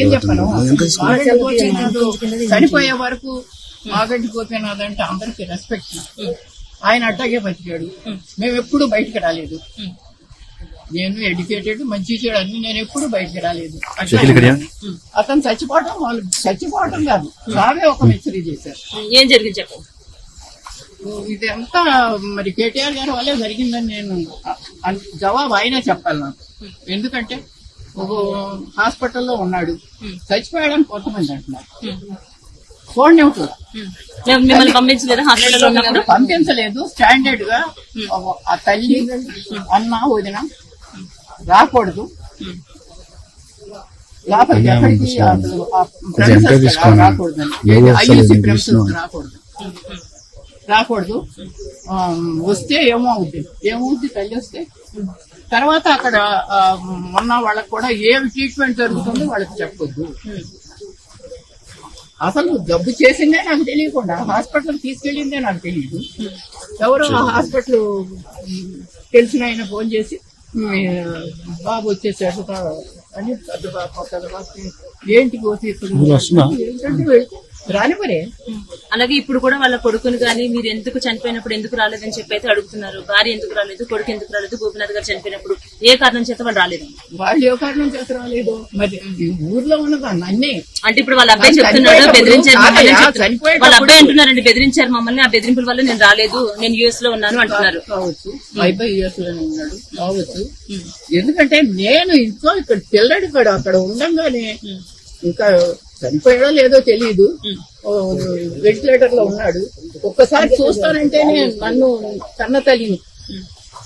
ఏం చెప్పను చనిపోయే వరకు మాగంటి గోపీనాథ్ అంటే అందరికి రెస్పెక్ట్ ఆయన అట్టాగే బతికాడు. మేము ఎప్పుడు బయటికి రాలేదు. నేను ఎడ్యుకేటెడ్ మంచి చెడు అన్ని నేను ఎప్పుడు బయటికి రాలేదు. అట్లా అతను చచ్చిపోవటం వాళ్ళు చచ్చిపోవటం కాదు. రావే ఒక మిస్త్రీ చేశారు. ఏం జరిగింది చెప్పండి ఇదంతా మరి కేటీఆర్ గారి వల్లే జరిగిందని నేను జవాబు ఆయనే చెప్పాలి నాకు. ఎందుకంటే ఒక హాస్పిటల్లో ఉన్నాడు. చచ్చిపోయాడని కొంతమంది అంటున్నారు. చూడండి. మేము మిమ్మల్ని పంపించలేదా హాస్పిటల్లో ఉన్నప్పుడు? పంపించలేదు. స్టాండర్డ్గా ఆ తల్లి అన్న వదిన రాకూడదు. లోపలికి ఎక్కడికి రాకూడదు. రాకూడదు. ఆ, వస్తే ఏమో అవుద్ది. ఏమవుద్ది తల్లి వస్తే? తర్వాత అక్కడ మొన్న వాళ్ళకి కూడా ఏం ట్రీట్మెంట్ జరుగుతుందో వాళ్ళకి చెప్పొద్దు. అసలు జబ్బు చేసిందే నాకు తెలియకుండా హాస్పిటల్ తీసుకెళ్ళిందే నాకు తెలియదు. ఎవరో ఆ హాస్పిటల్ తెలిసిన ఆయన ఫోన్ చేసి బాబు వచ్చేసాడు అని పెద్ద ఏంటి పోతే ఏంటంటే వెళ్తే రానివ్వరే. అలాగే ఇప్పుడు కూడా వాళ్ళ కొడుకుని కానీ మీరు ఎందుకు చనిపోయినప్పుడు ఎందుకు రాలేదని చెప్పి అయితే అడుగుతున్నారు. భార్య ఎందుకు రాలేదు కొడుకు ఎందుకు రాలేదు గోపినాథ్ గారు చనిపోయినప్పుడు ఏ కారణం చేత వాళ్ళు రాలేదు? వాళ్ళు ఏ కారణం చేత రాలేదు? మరి ఈ ఊర్లో ఉన్నదాన్ని అన్నీ అంటే ఇప్పుడు వాళ్ళ అబ్బాయి చెప్తున్నాడు బెదిరించారు మమ్మల్ని వాళ్ళ అబ్బాయి అంటున్నారండి బెదిరించారు మమ్మల్ని ఆ బెదిరింపుల వల్ల నేను రాలేదు నేను యుఎస్లో ఉన్నాను అంటున్నారు. కావచ్చు. అబ్బాయి యూఎస్లోనే ఉన్నాడు. కావచ్చు. ఎందుకంటే నేను ఇంట్లో ఇక్కడ పిల్లడు అక్కడ ఉండంగానే ఇంకా చనిపోయాడో లేదో తెలియదు వెంటిలేటర్లో ఉన్నాడు. ఒక్కసారి చూస్తానంటేనే నన్ను కన్న తల్లిని.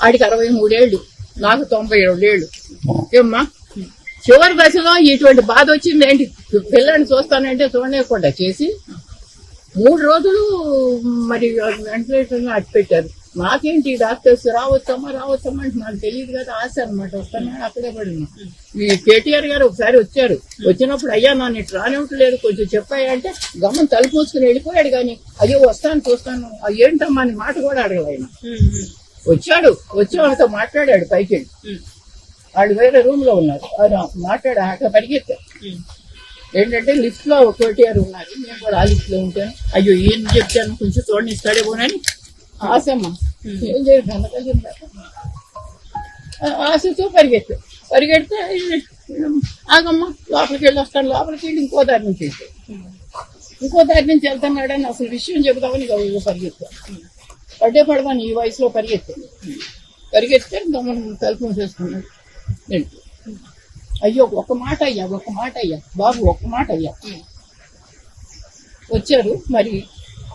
ఆడికి అరవై మూడేళ్ళు నాకు తొంభై ఏళ్ళు ఏమ్మా? చివరి దశలో ఇటువంటి బాధ వచ్చింది ఏంటి? పిల్లని చూస్తానంటే చూడలేకుండా చేసి మూడు రోజులు మరి వెంటిలేటర్ అట్టి పెట్టారు మాకేంటి డాక్టర్స్ రావచ్చమ్మా రావచ్చమ్మా అంటే నాకు తెలియదు కదా ఆశ అనమాట వస్తాను అక్కడే పడినా మీ కేటీఆర్ గారు ఒకసారి వచ్చారు. వచ్చినప్పుడు అయ్యా నా ఇటు రానివ్వట్లేదు కొంచెం చెప్పాయంటే అంటే గమనం వెళ్ళిపోయాడు కానీ అయ్యో వస్తాను చూస్తాను. ఏంటమ్మా అని మాట కూడా అడగదు ఆయన. వచ్చాడు. వచ్చి వాళ్ళతో మాట్లాడాడు పైకి వెళ్ళి. వాళ్ళు వేరే రూమ్లో ఉన్నారు. ఆయన మాట్లాడా అక్కడ పరిగెత్తారు. ఏంటంటే లిఫ్ట్లో ఒక కేటీఆర్ ఉన్నారు. నేను కూడా ఆ లిఫ్ట్లో ఉంటాను. అయ్యో ఏం చెప్తాను? కొంచెం చూడండి ఇస్తాడేమోనని ఆశమ్మ ఏం చేయదు ఆశతో పరిగెత్తు. పరిగెడితే ఆగమ్మ లోపలికి వెళ్ళి వస్తాను లోపలికి వెళ్ళి ఇంకో దారి నుంచి ఇంకో దారి నుంచి వెళ్తున్నాడని అసలు విషయం చెబుతామని గౌరవ పరిగెత్తా. పడ్డే పడదాను ఈ వయసులో పరిగెత్తాను పరిగెత్తే గమనం తలుపు మూసేసుకున్నాడు. ఏంటి అయ్యో ఒక మాట అయ్యా ఒక మాట అయ్యా. బాబు ఒక మాట అయ్యా. వచ్చారు మరి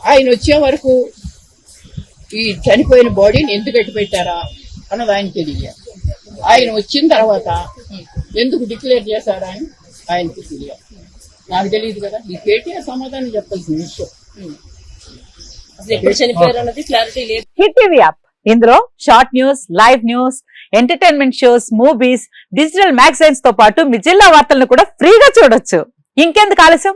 ఆయన వచ్చే వరకు ఈ చనిపోయిన బాడీని ఎందుకు పెట్టి పెట్టారా అన్నది ఆయన తెలియాలి ఆయన వచ్చిన తర్వాత ఎందుకు డిక్లేర్ చేశారా అని ఆయనకి తెలియాలి నాకు తెలియదు కదా. ఈ కేటీఆర్ సమాధానం చెప్పాల్సిన విషయం. Hit TV app. ఇందులో short news live news entertainment shows movies digital మ్యాగజైన్స్తో పాటు మీ జిల్లా వార్తలను కూడా ఫ్రీగా చూడొచ్చు. ఇంకెందుకు ఆలస్యం?